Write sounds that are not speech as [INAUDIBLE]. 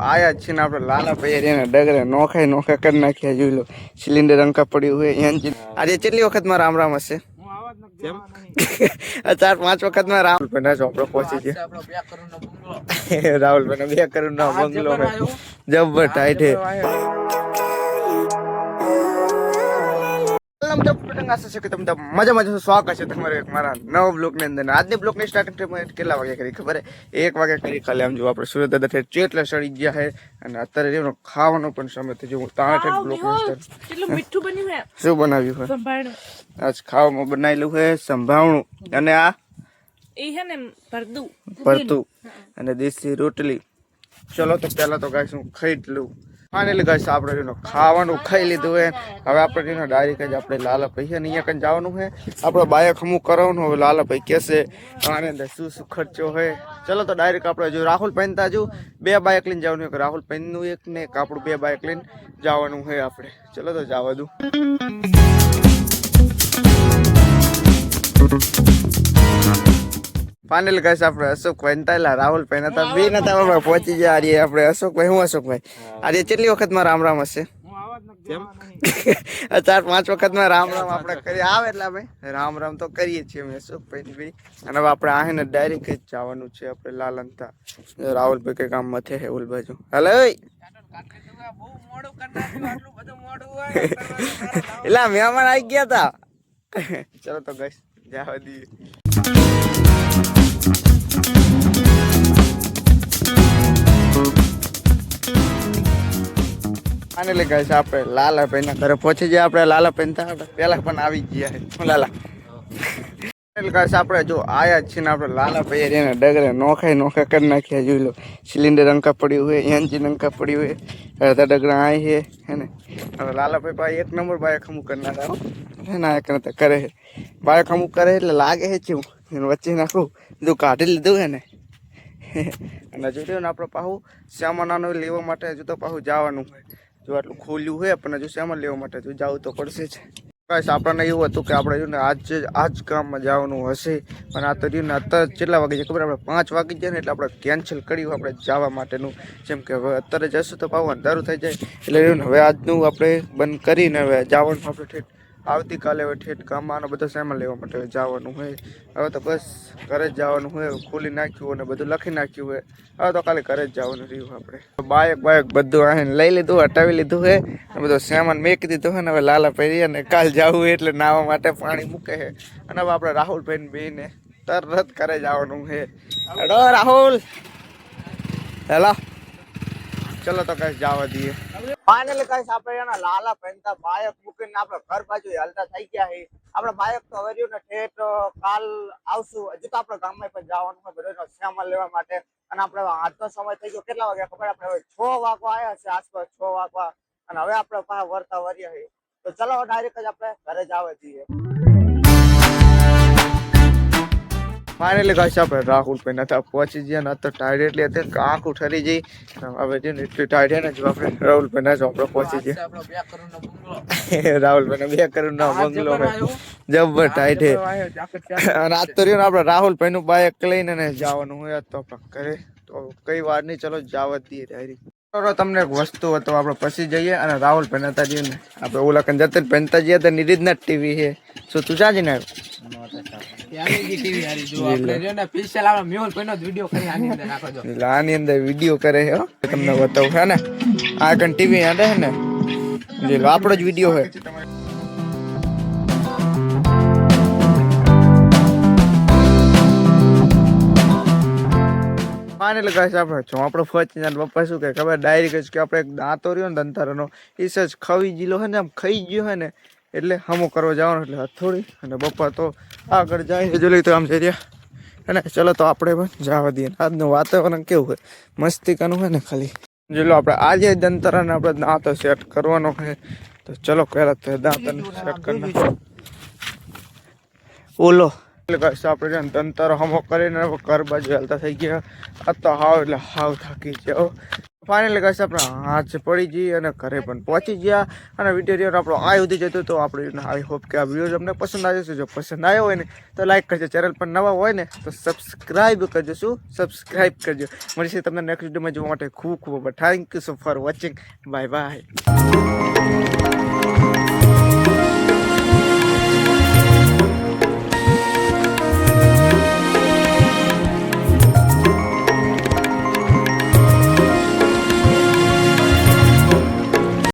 આયા જ છે ને આપણે લાલા ભાઈ એને ડગરે નોખાય નોખા કરી નાખ્યા જોઈ લો સિલિન્ડર અંકા પડ્યું હોય એન્જિન આજે કેટલી વખતમાં રામ રામ હશે? ચાર પાંચ વખતમાં રામ. ભાઈ ના ચોપડો પહોંચી ગયા. [LAUGHS] રાહુલભાઈ બે કરોડ નો બંગલો જબર જબ્બર ટાઈટ હે સલામ જબ પતંગ આશા છે કે તમે મજા મજા છો. સ્વાગત છે તમારે એક મારા નવા બ્લોકની અંદર. આજની બ્લોકની સ્ટાર્ટિંગ કેટલા વાગે કરી ખબર હે? એક વાગે કરી ખાલી આમ જો આપણે સુરત દાદા ઠેઠ ચેટલા સડી ગયા છે અને અત્યારે જેનો ખાવાનો પણ સમય થઈ હું તાણ ઠેઠ બ્લોક મીઠું બન્યું હે. શું બનાવ્યું હોય આજ ખાવામાં બનાવેલું છે સંભાવણું અને આ એ હે ને ભરતું. ભરતું અને દેશી રોટલી. ચલો તો પહેલા તો ગાઈસ હું ખાઈ લઉં. ફાઇનલી ગાઈસ આપણે એનો ખાવાનું ખાઈ લીધું હે. હવે આપણે એનો ડાયરેક્ટ જ આપણે લાલા ભાઈ અને અહીંયા કંઈ જવાનું છે આપણે બાયક અમુક કરવાનું, હવે લાલા ભાઈ કહેશે, આને અંદર શું શું ખર્ચો હે? ચલો તો ડાયરેક્ટ આપણે જો રાહુલ પૈન તાજુ બે બાયક લઈને જવાનું એક રાહુલ પહેનનું એક ને એક, આપણું બે બાયક લઈને જવાનું હે આપણે. ચલો તો જવા દઉં. ફાઇનલ ગાઈસ આપણે અશોકભાઈ નતા રાહુલ ભાઈ નતા બે નતા આપણે પહોંચી ગયા આજે આપણે અશોકભાઈ. હું અશોકભાઈ? આજે કેટલી વખતમાં રામ રામ હશે? [LAUGHS] ચાર પાંચ વખતમાં રામ રામ આપણે [LAUGHS] કરી આવે એટલે ભાઈ રામ રામ તો કરીએ છીએ અમે અશોકભાઈ ભાઈ અને હવે આપણે આને ડાયરેક્ટ જ જવાનું છે આપણે લાલંતા રાહુલભાઈ કઈ કામ મથે હે ઓલ બાજુ? હલો [LAUGHS] એટલે મહેમાન આવી ગયા તા. ચલો તો ગઈશ જવા દઈએ. ફાઇનલી ગાઈસ આપણે લાલાભાઈ ના ઘરે પહોંચી ગયા આપણે લાલાભાઈ ત્યાં આપણે પહેલા પણ આવી ગયા છે. લાલા. ફાઇનલી આપણે જો આયા જ છે ને આપણે લાલાભાઈ એને ડગરે નોખાય નોખા કરી નાખ્યા જોઈ લો, સિલિન્ડર અંકા પડ્યું હોય, એન્જિન અંકા પડ્યું હોય, અડધા ડગરા આય છે, હે ને? હવે લાલાભાઈ ભાઈ એક નંબર બાયક અમુક કરનારા હો ના એક નતા કરે છે. બાયક અમુક કરે એટલે લાગે છે ચેવું એને વચ્ચે નાખું, બધું કાઢી લીધું હે ને. અને રહ્યું ને આપણે પાછું સામાન લેવા માટે હજુ તો પાછું જવાનું હોય. જો આટલું ખોલ્યું હોય પણ જો શેમાં લેવા માટે હજુ જવું તો પડશે જ. બસ આપણને એવું હતું કે આપણે રહ્યું ને આજ જ આ ગામમાં જવાનું હશે. પણ આ તો રહ્યું અત્યારે કેટલા વાગે છે ખબર? આપણે પાંચ વાગી જાય ને એટલે આપણે કેન્સલ કર્યું આપણે જવા માટેનું. જેમ કે હવે અત્યારે જશું તો પાવ અંધારું થઈ જાય. એટલે રહ્યું હવે આજનું આપણે બંધ કરીને હવે જવાનું આપણે ઠેઠ. આવતીકાલે હવે ઠેઠ આનો બધો સામાન લેવા માટે જવાનું હોય. હવે તો બસ ઘરે જ જવાનું હોય ખોલી નાખ્યું અને બધું લખી નાખ્યું હોય. હવે તો કાલે ઘરે જ જવાનું રહ્યું આપણે. બાયક બાયક બધું આને લઈ લીધું, હટાવી લીધું છે અને બધો સામાન મેકી દીધો છે ને હવે લાલા પહેરી અને કાલ જવું હોય એટલે નાવા માટે પાણી મૂકે છે અને હવે આપણે રાહુલભાઈ બેને તરત ઘરે જવાનું છે રાહુલ. હેલો. ચલો તો કઈ જવા દઈએ. ફાઇનલી કઈ આપણે એના લાલા પહેનતા બાયક મૂકીને આપણે ઘર બાજુ હાલતા થઈ ગયા છે આપણે બાયક તો વર્યું ને ઠેઠ કાલ આવશું. હજુ તો આપણે ગામમાં પણ જવાનું હોય બધો સામાન લેવા માટે. અને આપણે આજનો સમય થઈ ગયો. કેટલા વાગ્યા ખબર? આપણે હવે છ વાગવા આવ્યા છે આસપાસ છ વાગવા. અને હવે આપણે પાછા વર્તા વર્યા છે તો ચલો ડાયરેક્ટ જ આપણે ઘરે જ આવે છીએ ફાઇનલી ગાઈસ આપણે રાહુલ ભાઈ નતા પહોંચી ગયા ને તો ટાયર્ડ એટલી હતી કે આંખ ઉઠરી જઈ હવે છે ને એટલી ટાયર્ડ ને જો આપણે રાહુલ ભાઈ ના જો આપણે પહોંચી ગયા. [LAUGHS] રાહુલ ભાઈ બે કરોડ ના બંગલો જબર ટાઈટ હે અને આજ તો રહ્યું ને આપણે રાહુલ ભાઈ નું બાઇક લઈને ને જવાનું હોય તો આપણે કરે તો કઈ વાર નહીં ચલો જવા દઈએ ડાયરેક્ટ તમને એક વસ્તુ હતો આપણે પછી જઈએ અને રાહુલ જઈએ ને આપણે ઓલા કન જતે પહેનતા જઈએ તો નિરીજ ટીવી છે. શું તું ચાજી ને આની અંદર વીડિયો કરે છે તમને બતાવું હે ને? આ કન ટીવી આડે છે ને? જે આપણો જ વીડિયો છે. ફાઇનલ ગાઈસ આપણે જો આપણો ફચ ને પપ્પા શું કે ખબર? ડાયરેક્ટ જ કે આપણે દાંતો રહ્યો ને દંતારાનો એ સજ ખવી જીલો હોય ને? આમ ખાઈ ગયો હોય ને? એટલે હમો કરવા જવાનું એટલે હથોડી અને બપોર તો આગળ જાય જોઈ તો આમ જઈ રહ્યા અને ચલો તો આપણે પણ જવા દઈએ. આજનું વાતાવરણ કેવું હોય મસ્તિકાનું હોય ને ખાલી? જોઈ લો આપણે આજે દંતરાને આપણે દાંતો સેટ કરવાનો છે. તો ચલો પહેલાં તો દાંતને સેટ કરી ઓલો. એટલે આપણે દંતારો હમો કરીને ઘર બાજુ હાલતા થઈ ગયા. આ તો હાવ એટલે હાવ થાકી જાઓ ફાઇનલી કશે આપણે હાથ પડી જઈએ અને ઘરે પણ પહોંચી ગયા અને વીડિયો આપણો આ સુધી જતો તો આપણે આઈ હોપ કે આ વીડિયો તમને પસંદ આવ્યો છે જો પસંદ આવ્યો હોય ને, તો લાઈક કરજો. ચેનલ પર નવા હોય ને, તો સબસ્ક્રાઈબ કરજો. શું? સબસ્ક્રાઈબ કરજો. મળીશું તમને નેક્સ્ટ વિડીયોમાં જોવા માટે. ખૂબ ખૂબ thank you so for watching bye bye